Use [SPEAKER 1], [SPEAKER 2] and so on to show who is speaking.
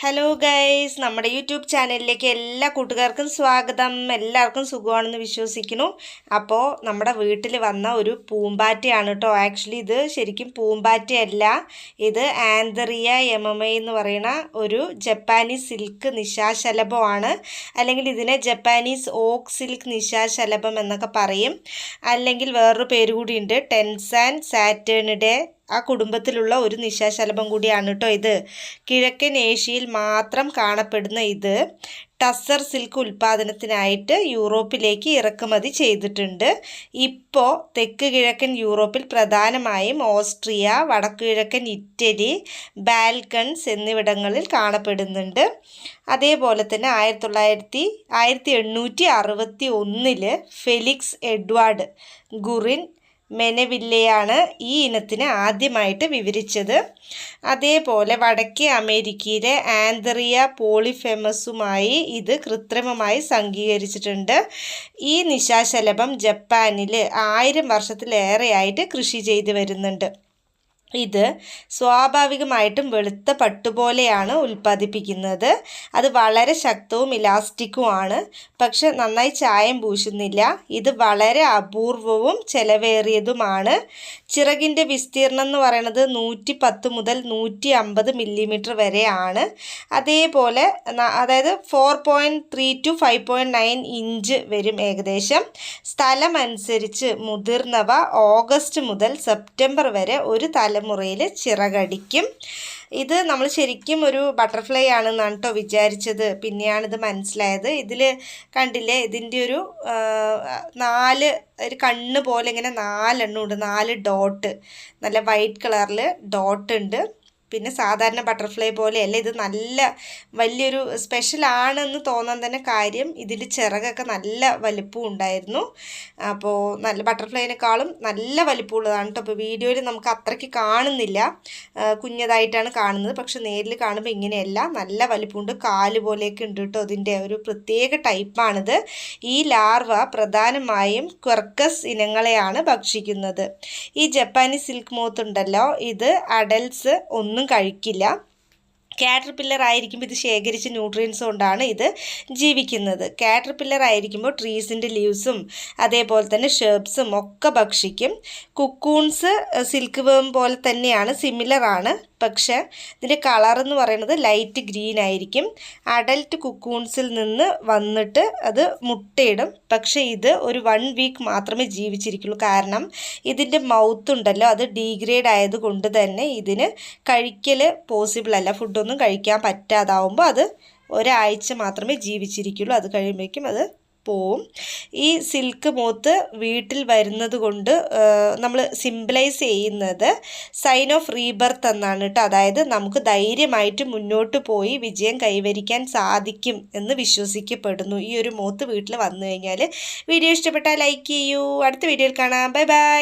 [SPEAKER 1] Hello guys നമ്മുടെ YouTube ചാനലിലേക്ക് എല്ലാ കൂട്ടുകാർക്കും സ്വാഗതം. എല്ലാവർക്കും സുഖമാണെന്ന് വിശ്വസിക്കുന്നു. അപ്പോൾ നമ്മുടെ വീട്ടിൽ വന്ന ഒരു പൂമ്പാറ്റയാണ് കേട്ടോ ആക്ച്വലി ഇത് ശരിക്കും പൂമ്പാറ്റയല്ല. ഇത് ആന്തറിയ എമമൈ എന്ന് പറയുന്ന ഒരു ജപ്പാനീസ് സിൽക്ക് നിശാശലഭമാണ്. അല്ലെങ്കിൽ ഇതിനെ ജപ്പാനീസ് ഓക്ക് സിൽക്ക് നിശാശലഭം എന്നൊക്കെ പറയും. അല്ലെങ്കിൽ വേറൊരു പേര് കൂടിയുണ്ട് ടെൻസാൻ സാറ്റേണിഡേ ആ കുടുംബത്തിലുള്ള ഒരു നിശാശലഭം കൂടിയാണ് കേട്ടോ ഇത്. കിഴക്കൻ ഏഷ്യയിൽ മാത്രം കാണപ്പെടുന്ന ഇത് ടസർ സിൽക്ക് ഉൽപ്പാദനത്തിനായിട്ട് യൂറോപ്പിലേക്ക് ഇറക്കുമതി ചെയ്തിട്ടുണ്ട്. ഇപ്പോൾ തെക്ക് കിഴക്കൻ യൂറോപ്പിൽ പ്രധാനമായും ഓസ്ട്രിയ വടക്കു കിഴക്കൻ ഇറ്റലി ബാൽക്കൺസ് എന്നിവിടങ്ങളിൽ കാണപ്പെടുന്നുണ്ട്. അതേപോലെ തന്നെ ആയിരത്തി തൊള്ളായിരത്തി ആയിരത്തി എണ്ണൂറ്റി അറുപത്തി ഒന്നിൽ ഫെലിക്സ് എഡ്വാർഡ് ഗുറിൻ മെനവില്ലയാണ് ഈ ഇനത്തിന് ആദ്യമായിട്ട് വിവരിച്ചത്. അതേപോലെ വടക്കേ അമേരിക്കയിലെ ആന്തറിയ പോളിഫെമസുമായി ഇത് കൃത്രിമമായി സംഘീകരിച്ചിട്ടുണ്ട് ഈ നിശാശലഭം ജപ്പാനിൽ ആയിരം വർഷത്തിലേറെയായിട്ട് കൃഷി ചെയ്തു വരുന്നുണ്ട്. ഇത് സ്വാഭാവികമായിട്ടും വെളുത്ത പട്ടുപോലെയാണ് ഉൽപ്പാദിപ്പിക്കുന്നത്. അത് വളരെ ശക്തവും ഇലാസ്റ്റിക്കുമാണ് പക്ഷെ നന്നായി ചായം പൂശുന്നില്ല. ഇത് വളരെ അപൂർവവും ചെലവേറിയതുമാണ്. ചിറകിന്റെ വിസ്തീർണം എന്ന് പറയുന്നത് നൂറ്റി പത്ത് മുതൽ നൂറ്റി അമ്പത് മില്ലിമീറ്റർ വരെയാണ് അതേപോലെ അതായത് four point three two five point nine inch വരും ഏകദേശം. സ്ഥലമനുസരിച്ച് മുതിർന്നവ ഓഗസ്റ്റ് മുതൽ സെപ്റ്റംബർ വരെ ഒരു തല തലമുറയിൽ ചിറകടിക്കും. ഇത് നമ്മൾ ശരിക്കും ഒരു ബട്ടർഫ്ലൈ ആണെന്നാണ് കേട്ടോ വിചാരിച്ചത്. പിന്നെയാണിത് മനസ്സിലായത്. ഇതിൽ കണ്ടില്ലേ? ഇതിന്റെ ഒരു നാല് ഒരു കണ്ണ് പോലെ ഇങ്ങനെ നാലെണ്ണം ഉണ്ട്. നാല് ഡോട്ട്. നല്ല വൈറ്റ് കളറിൽ ഡോട്ട് ഉണ്ട്. പിന്നെ സാധാരണ ബട്ടർഫ്ലൈ പോലെ അല്ല ഇത് നല്ല വലിയൊരു സ്പെഷ്യൽ ആണെന്ന് തോന്നാൻ തന്നെ കാര്യം ഇതിൽ ചിറകൊക്കെ നല്ല വലിപ്പം ഉണ്ടായിരുന്നു. അപ്പോൾ നല്ല ബട്ടർഫ്ലൈനേക്കാളും നല്ല വലിപ്പമുള്ളതാണ് കേട്ടോ അപ്പോൾ വീഡിയോയിൽ നമുക്ക് അത്രയ്ക്ക് കാണുന്നില്ല. കുഞ്ഞതായിട്ടാണ് കാണുന്നത്. പക്ഷെ നേരിൽ കാണുമ്പോൾ ഇങ്ങനെയല്ല. നല്ല വലിപ്പമുണ്ട്. കാൽ പോലെയൊക്കെ ഉണ്ട് കേട്ടോ ഇതിന്റെ ഒരു പ്രത്യേക ടൈപ്പാണിത്. ഈ ലാർവ പ്രധാനമായും ക്വർക്കസ് ഇനങ്ങളെയാണ് ഭക്ഷിക്കുന്നത്. ഈ ജപ്പാനീസ് സിൽക്ക് മോത്ത് ഉണ്ടല്ലോ. ഇത് അഡൽസ് ഒന്ന് ഒന്നും കഴിക്കില്ല. കാറ്റർപില്ലർ ആയിരിക്കുമ്പോൾ ഇത് ശേഖരിച്ച ന്യൂട്രിയൻസ് കൊണ്ടാണ് ഇത് ജീവിക്കുന്നത്. കാറ്റർപില്ലർ ആയിരിക്കുമ്പോൾ ട്രീസിന്റെ ലീവ്സും അതേപോലെ തന്നെ ഷേർബ്സും ഒക്കെ ഭക്ഷിക്കും. കുക്കൂൺസ് സിൽക്ക് വേം പോലെ തന്നെയാണ് സിമിലറാണ് പക്ഷേ ഇതിന്റെ കളർ എന്ന് പറയുന്നത് ലൈറ്റ് ഗ്രീൻ ആയിരിക്കും. അഡൽട്ട് കുക്കൂൺസിൽ നിന്ന് വന്നിട്ട് അത് മുട്ടയിടും. പക്ഷേ ഇത് ഒരു വൺ വീക്ക് മാത്രമേ ജീവിച്ചിരിക്കുള്ളൂ. കാരണം ഇതിന്റെ മൗത്ത് ഉണ്ടല്ലോ അത് ഡീഗ്രേഡ് ആയതുകൊണ്ട് തന്നെ ഇതിന് കഴിക്കൽ പോസിബിൾ അല്ല. ഫുഡൊന്നും കഴിക്കാൻ പറ്റാതാവുമ്പോൾ അത് ഒരാഴ്ച മാത്രമേ ജീവിച്ചിരിക്കുള്ളൂ. അത് കഴിയുമ്പോഴേക്കും അത് പോവും. ഈ സിൽക്ക് മൂത്ത് വീട്ടിൽ വരുന്നത് കൊണ്ട് നമ്മൾ സിംപ്ലൈസ് ചെയ്യുന്നത് സൈൻ ഓഫ് റീബർത്ത് എന്നാണ് കേട്ടോ അതായത് നമുക്ക് ധൈര്യമായിട്ട് മുന്നോട്ട് പോയി വിജയം കൈവരിക്കാൻ സാധിക്കും എന്ന് വിശ്വസിക്കപ്പെടുന്നു ഈ ഒരു മൂത്ത് വീട്ടിൽ വന്നു കഴിഞ്ഞാൽ വീഡിയോ ഇഷ്ടപ്പെട്ടാൽ ലൈക്ക് ചെയ്യൂ. അടുത്ത വീഡിയോയിൽ കാണാം. Bye bye